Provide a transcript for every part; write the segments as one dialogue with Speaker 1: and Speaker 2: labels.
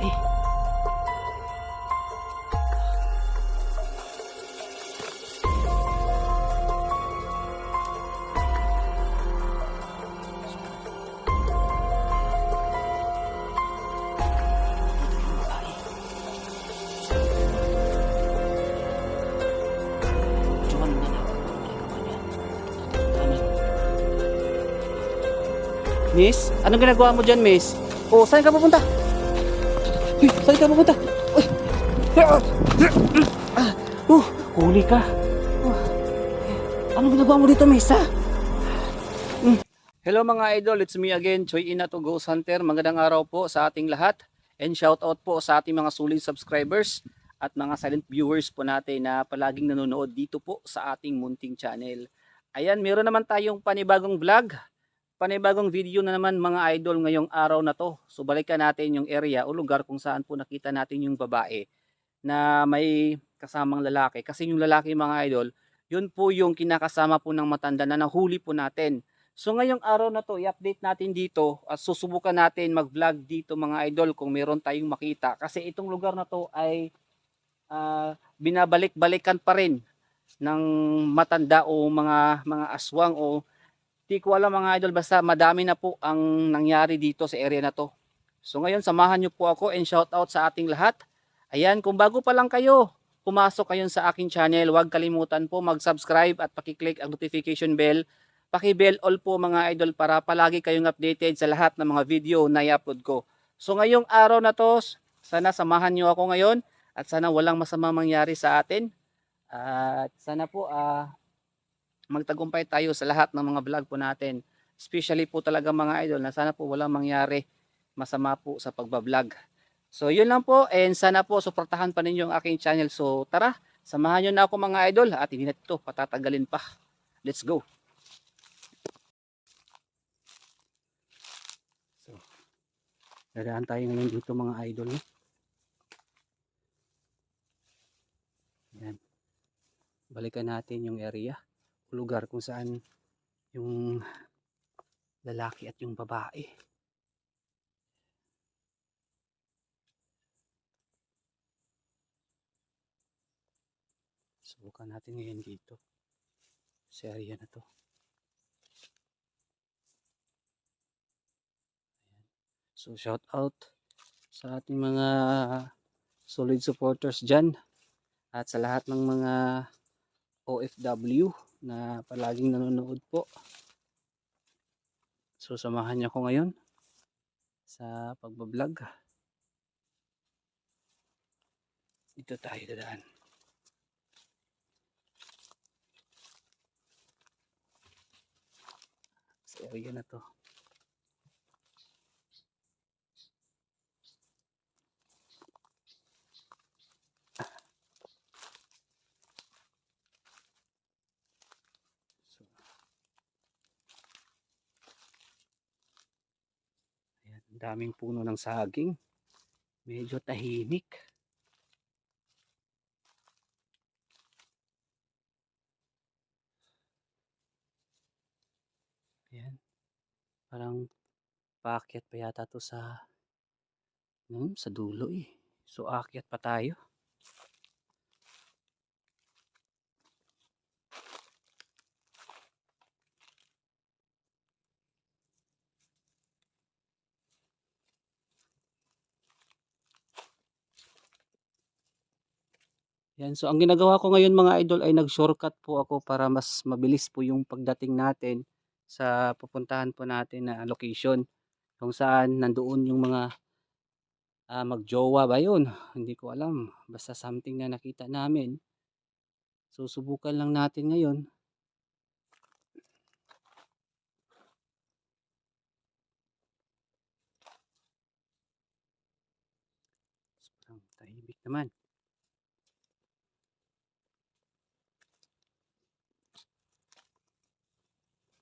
Speaker 1: babae. Miss, anong ginagawa mo dyan, miss? Oh, saan ka pupunta? Uy, saan ka pupunta? Uy. Ah, uh, huli ka. Uh, anong ginagawa mo dito, miss, ha? Mm. Hello mga idol, it's me again, Choi Inato Ghost Hunter. Magandang araw po sa ating lahat. And shout out po sa ating mga suling subscribers at mga silent viewers po natin na palaging nanonood dito po sa ating munting channel. Ayan, meron naman tayong panibagong vlog panibagong video na naman mga idol ngayong araw na to. So balikan natin yung area o lugar kung saan po nakita natin yung babae na may kasamang lalaki. Kasi yung lalaki mga idol, yun po yung kinakasama po ng matanda na nahuli po natin. So ngayong araw na to, i-update natin dito at susubukan natin mag-vlog dito mga idol kung meron tayong makita. Kasi itong lugar na to ay ah, binabalik-balikan pa rin ng matanda o mga mga aswang o Di ko alam mga idol basta madami na po ang nangyari dito sa area na to. So ngayon samahan niyo po ako and shout out sa ating lahat. Ayan, kung bago pa lang kayo, pumasok kayo sa aking channel, huwag kalimutan po mag-subscribe at pakiclick ang notification bell. Paki-bell all po mga idol para palagi kayong updated sa lahat ng mga video na i-upload ko. So ngayong araw na to, sana samahan niyo ako ngayon at sana walang masamang mangyari sa atin. At sana po ah magtagumpay tayo sa lahat ng mga vlog po natin. Especially po talaga mga idol na sana po walang mangyari masama po sa pagbablog. So yun lang po and sana po suportahan pa ninyo ang aking channel. So tara, samahan nyo na ako mga idol at hindi na ito patatagalin pa. Let's go! So, dadaan tayo ngayon dito mga idol. no? Yan. Balikan natin yung area lugar kung saan yung lalaki at yung babae. Subukan natin ngayon dito sa area na to. Ayan. So shout out sa ating mga solid supporters dyan at sa lahat ng mga OFW na palaging nanonood po. So samahan niyo ako ngayon sa pagbablog. Dito tayo dadaan. Sa area na to. Daming puno ng saging. Medyo tahimik. Ayan. Parang paakyat pa yata to sa hmm, sa dulo eh. So aakyat pa tayo. Yan, so ang ginagawa ko ngayon mga idol ay nag-shortcut po ako para mas mabilis po yung pagdating natin sa pupuntahan po natin na location kung saan nandoon yung mga ah, magjowa ba yun? Hindi ko alam. Basta something na nakita namin. Susubukan lang natin ngayon. Parang tahimik naman.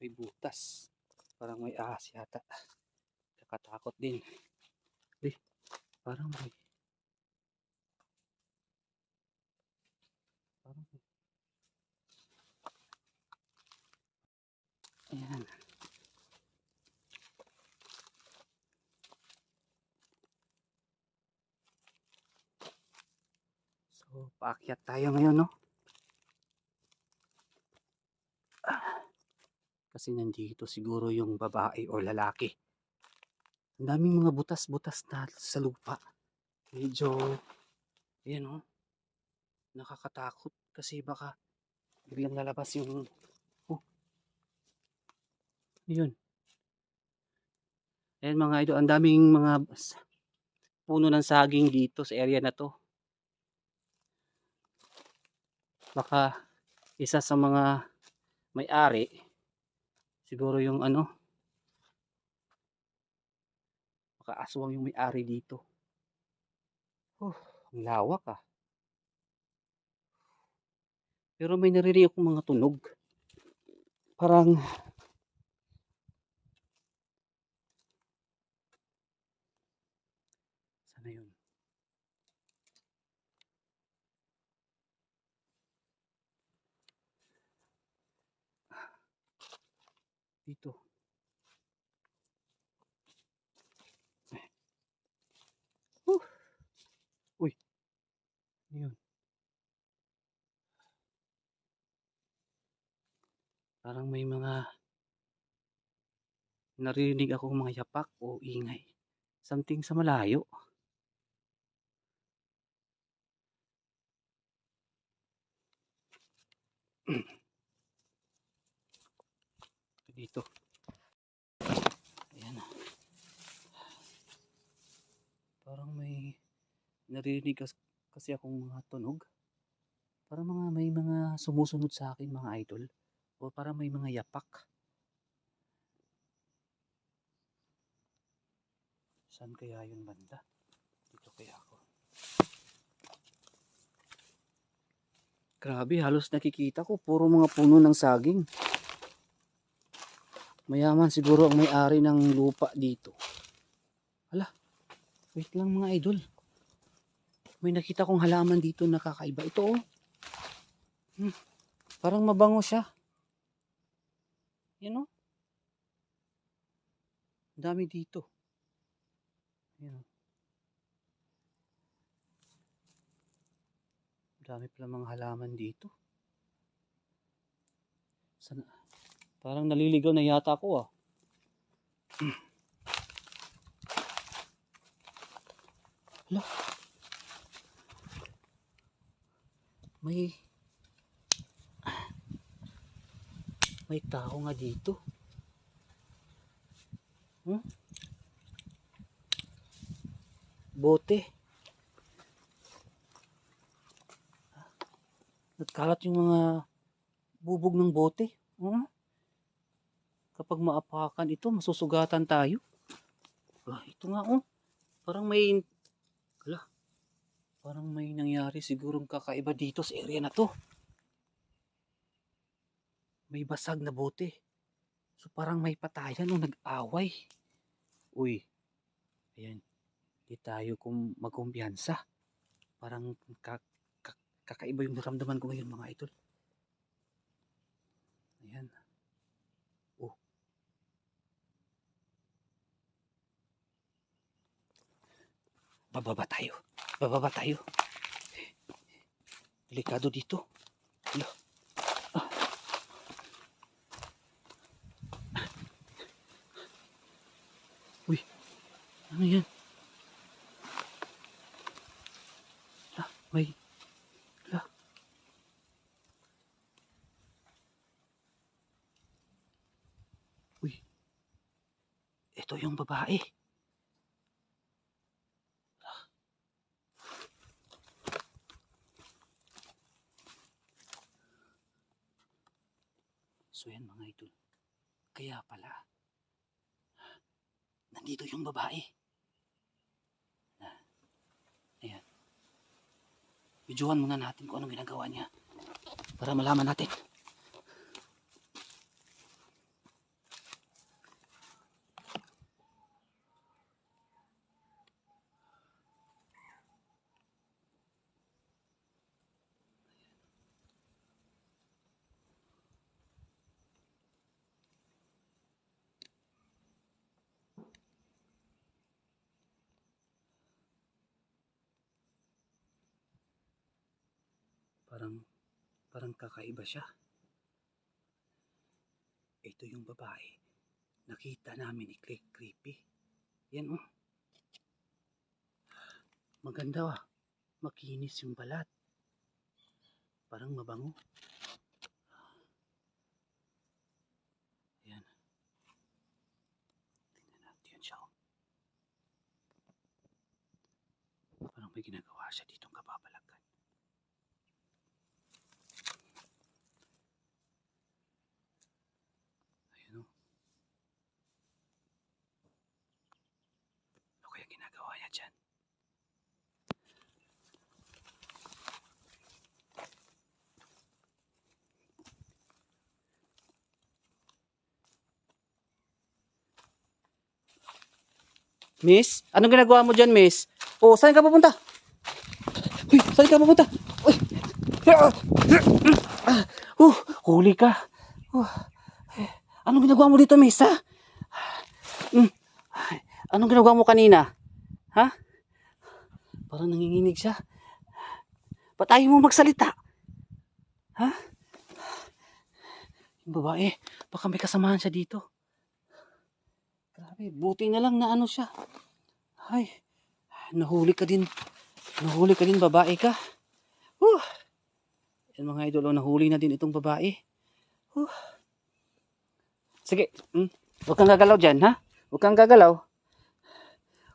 Speaker 1: may butas. Parang may ahas yata. Nakatakot din. Di parang may parang may ayan. So paakyat tayo ngayon no? Kasi nandito siguro yung babae o lalaki. Ang daming mga butas-butas na sa lupa. Medyo, ayan oh, nakakatakot kasi baka biglang lalabas yung, oh, yun. Ayan mga idol, ang daming mga puno ng saging dito sa area na to. Baka isa sa mga may-ari, siguro yung ano, baka aswang yung may-ari dito. Oh, ang lawak ah. Pero may naririnig akong mga tunog. Parang sana yun. Dito. Uh. Uy. Ano yun? Parang may mga narinig akong mga yapak o ingay. Something sa malayo. Dito. Ayan. Parang may narinig kas- kasi akong mga tunog. Parang mga may mga sumusunod sa akin mga idol. O parang may mga yapak. Saan kaya yun banda? Dito kaya ako. Grabe, halos nakikita ko. Puro mga puno ng saging. Mayaman siguro ang may-ari ng lupa dito. Hala, wait lang mga idol. May nakita kong halaman dito na kakaiba. Ito oh. Hmm, parang mabango siya. Yan oh. Dami dito. Yan oh. Dami pala mga halaman dito. Sana, parang naliligaw na yata ako ah. Hala. May may tao nga dito. Hmm? Bote. Nagkalat yung mga bubog ng bote. Hmm? Kapag maapakan ito, masusugatan tayo. Ah, ito nga oh. Parang may Hala. Parang may nangyari sigurong kakaiba dito sa area na to. May basag na bote. So parang may patayan o nag-away. Uy. Ayan. Di tayo kung magkumpiyansa. Parang ka- ka- kakaiba yung naramdaman ko ngayon mga idol. Ayan. Oh. Bababa tayo. Bababa tayo. Delikado dito. Hala. Ah. Uy. Ano yan? Hala. May. Uy. Ito yung babae. So yan mga idol. Kaya pala, nandito yung babae. Ayan. Videohan muna natin kung anong ginagawa niya. Para malaman natin. Parang, parang kakaiba siya. Ito yung babae. Nakita namin ni Click Creepy. Yan oh. Maganda ah. Makinis yung balat. Parang mabango. Ayan. Tingnan natin yan siya. oh. Parang may ginagawa siya ditong kababalagan. Ayun o. Ano kaya ginagawa niya dyan? Miss? Anong ginagawa mo dyan, miss? Oh, saan ka pupunta? Uy, saan ka pupunta? Uy! Uh, huli ka. Uh, anong ginagawa mo dito, miss, ha? Mm. Anong ginagawa mo kanina? Ha? Parang nanginginig siya. Ba't mo magsalita? Ha? Yung babae, baka may kasamahan siya dito. Grabe, buti na lang na ano siya. Ay, nahuli ka din. Nahuli ka din, babae ka. Huh. Yan mga idol, oh, nahuli na din itong babae. Huh. Sige, hmm. huwag kang gagalaw dyan, ha? Huwag kang gagalaw.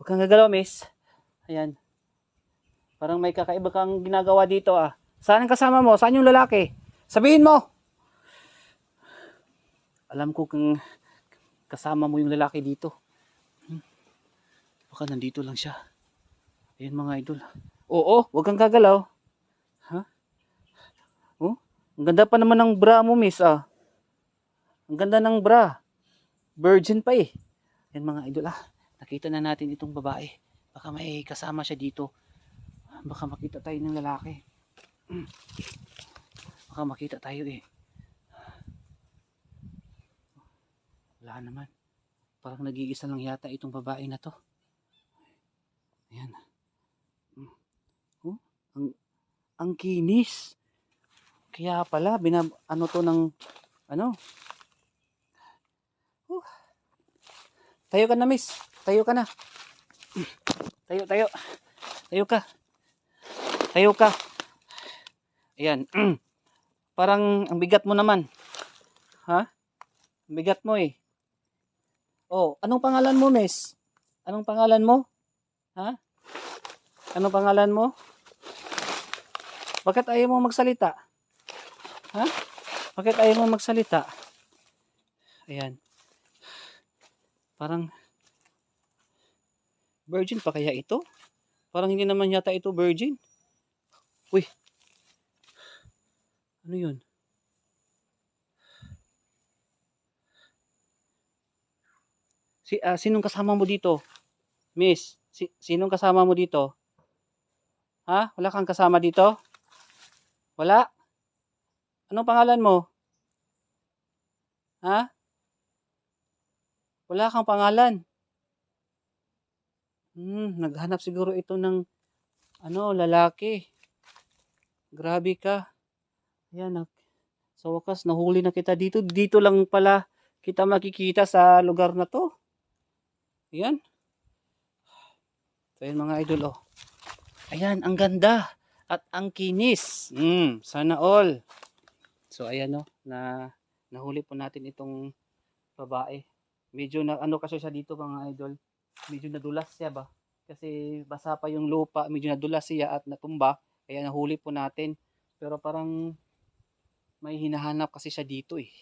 Speaker 1: Huwag kang gagalaw, miss. Ayan. Parang may kakaiba kang ginagawa dito, ah. Saan ang kasama mo? Saan yung lalaki? Sabihin mo! Alam ko kung kasama mo yung lalaki dito. Hmm. Baka nandito lang siya. Ayan mga idol. Oo, wag kang gagalaw. Ha? Oh, ang ganda pa naman ng bra mo, miss, ah. Ang ganda ng bra. Virgin pa eh. Ayan mga idol, ah. Nakita na natin itong babae. Baka may kasama siya dito. Baka makita tayo ng lalaki. Hmm. Baka makita tayo eh. Wala naman. Parang nag-iisa lang yata itong babae na to. Ayan. Mm. Oh, ang, ang kinis. Kaya pala, binab, ano to ng, ano? Oh. Tayo ka na, miss. Tayo ka na. Tayo, tayo. Tayo ka. Tayo ka. Ayan. Parang ang bigat mo naman. Ha? Ang bigat mo eh. Oh, anong pangalan mo, miss? Anong pangalan mo? Ha? Anong pangalan mo? Bakit ayaw mo magsalita? Ha? Bakit ayaw mo magsalita? Ayan. Parang virgin pa kaya ito? Parang hindi naman yata ito virgin. Uy. Ano yun? Si, ah, sinong kasama mo dito? Miss, si, sinong kasama mo dito? Ha? Wala kang kasama dito? Wala? Anong pangalan mo? Ha? Wala kang pangalan. Hmm, naghanap siguro ito ng ano, lalaki. Grabe ka. Ayan, sa wakas nahuli na kita dito. Dito lang pala kita makikita sa lugar na to. Ayan. So, ayan mga idol, oh. Ayan, ang ganda. At ang kinis. Mm, sana all. So, ayan, oh, na nahuli po natin itong babae. Medyo na, ano kasi siya dito mga idol. Medyo nadulas siya ba? Kasi basa pa yung lupa. Medyo nadulas siya at natumba. Kaya nahuli po natin. Pero parang may hinahanap kasi siya dito eh.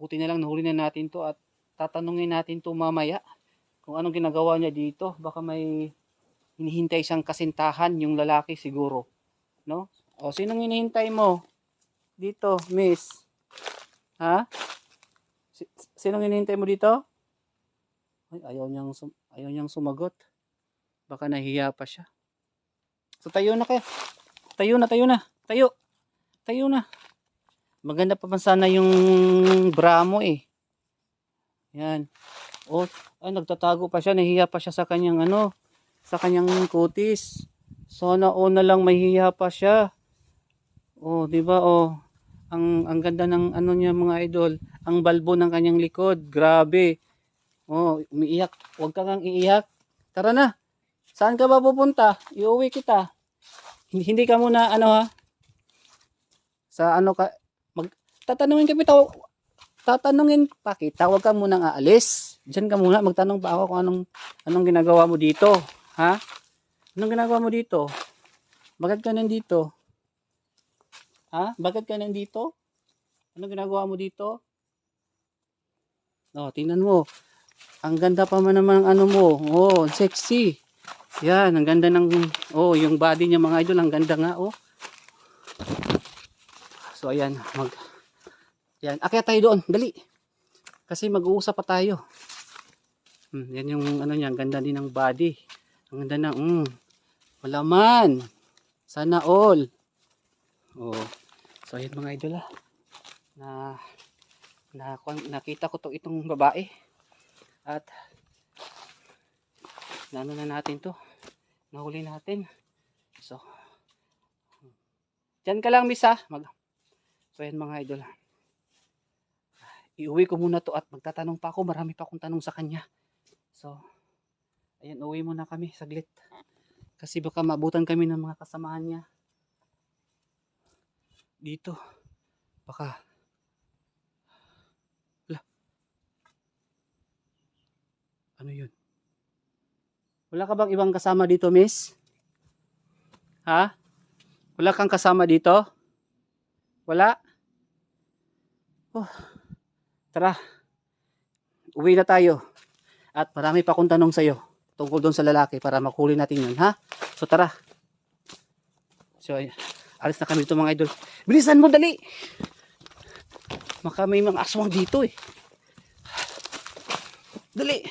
Speaker 1: Buti na lang nahuli na natin to at tatanungin natin to mamaya kung anong ginagawa niya dito. Baka may hinihintay siyang kasintahan yung lalaki siguro. No? O, sinong hinihintay mo? Dito, miss. Ha? Si- sinong hinihintay mo dito? Ay, ayaw niyang, sum- ayaw niyang sumagot. Baka nahiya pa siya. So, tayo na kaya. Tayo na, tayo na. Tayo. Tayo na. Maganda pa man sana yung bra mo eh. Yan. Oh, ay nagtatago pa siya, nahiya pa siya sa kanyang ano, sa kanyang kutis. Sana o na lang mahihiya pa siya. Oh, 'di ba? Oh. Ang ang ganda ng ano niya mga idol, ang balbo ng kanyang likod. Grabe. Oh, umiiyak. Huwag ka kang iiyak. Tara na. Saan ka ba pupunta? Iuwi kita. Hindi, hindi ka muna ano ha? Sa ano ka mag tatanungin ka kita. Tatanungin pa kita. Huwag ka muna aalis. Diyan ka muna magtanong pa ako kung anong anong ginagawa mo dito, ha? Anong ginagawa mo dito? Bakit ka nandito? Ha? Bakit ka nandito? Ano ginagawa mo dito? Oh, tingnan mo. Ang ganda pa man naman ng ano mo. Oh, sexy. Yan, ang ganda ng oh, yung body niya mga idol, ang ganda nga oh. So ayan, mag Yan, akyat tayo doon, dali. Kasi mag-uusap pa tayo. Hmm, yan yung ano niya, ganda din ng body. Ang ganda ng mm, malaman. Sana all. Oh. So ayun mga idol ah. Na, na nakita ko to itong babae. At naano na natin to. Nahuli natin. So Diyan ka lang miss ah. Mag So ayun mga idol. ah. Iuwi ko muna to at magtatanong pa ako. Marami pa akong tanong sa kanya. So Ayan, uwi muna kami saglit. Kasi baka maabutan kami ng mga kasamahan niya. Dito. Baka. Wala. Ano yun? Wala ka bang ibang kasama dito, miss? Ha? Wala kang kasama dito? Wala? Oh. Tara. Uwi na tayo. At marami pa akong tanong sa iyo tungkol doon sa lalaki para makuli natin yun, ha? So tara. So alis na kami dito mga idol. Bilisan mo dali. Maka may mga aswang dito eh. Dali.